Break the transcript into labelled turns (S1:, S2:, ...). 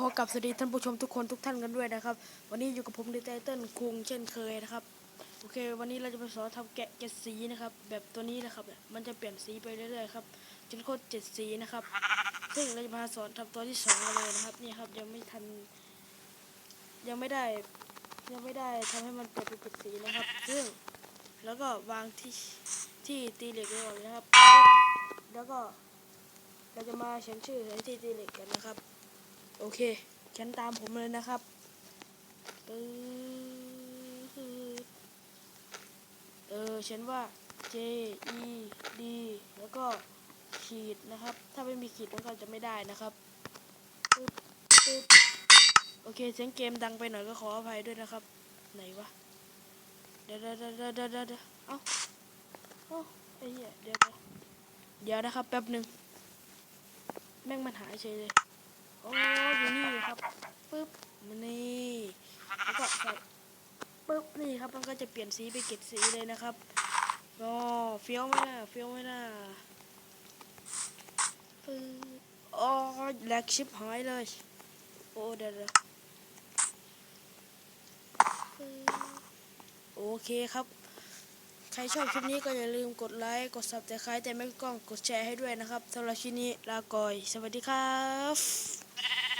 S1: ขอกลับสวัสดีท่านผู้ชมทุกคนทุกท่านกันด้วยนะครับ วันนี้อยู่กับผมดีไตเติ้ลคุงเช่นเคยนะครับโอเค วันนี้เราจะมาสอนทำแกะเจ็ดสีนะครับ แบบตัวนี้นะครับมันจะเปลี่ยนสีไปเรื่อยๆครับจนโคตรเจ็ดสีนะครับ ซึ่งเราจะมาสอนทำตัวที่สองกันเลยนะครับนี่ครับยังไม่ทัน ยังไม่ได้ยังไม่ได้ทำให้มันเปลี่ยนเป็นเจ็ดสีนะครับ ซึ่งแล้วก็วางที่ที่ตีเหล็กไว้ก่อนนะครับ แล้วก็เราจะมาเขียนชื่อในที่ตีเหล็กกันนะครับ โอเคเขียนตามผมเลยนะครับเออเขียนว่า J E D แล้วก็ขีดนะครับ ถ้าไม่มีขีดมันก็จะไม่ได้นะครับโอเคเสียงเกมดังไปหน่อยก็ขออภัยด้วยนะครับ ไหนวะเดี๋ยวเดี๋ยวเดี๋ยวเดี๋ยวเดี๋ยวเด้อ้าเอ้าไอ้เหี้ยเดี๋ยวเดี๋ยวเดี๋ยวนะครับแป๊บหนึ่งแม่งมันหายเฉยเลย อ้อยู่นี่ครับปึ๊บมันนี่แล้วก็ใส่ปึ๊บนี่ครับมันก็จะเปลี่ยนสีไปเก็บสีเลยนะครับอ๋อเฟี้ยวไหมล่ะเฟี้ยวไหมล่ะปึ๊บอ๋อแลกชิปหายเลย โอ้เดี๋ยวเดี๋ยวโอเคครับ ใครชอบคลิปนี้ก็อย่าลืมกดไลค์กดซับสไครต์แต่ไม่กล้องกดแชร์ให้ด้วยนะครับสำหรับคลิปนี้ลาก่อย สวัสดีครับ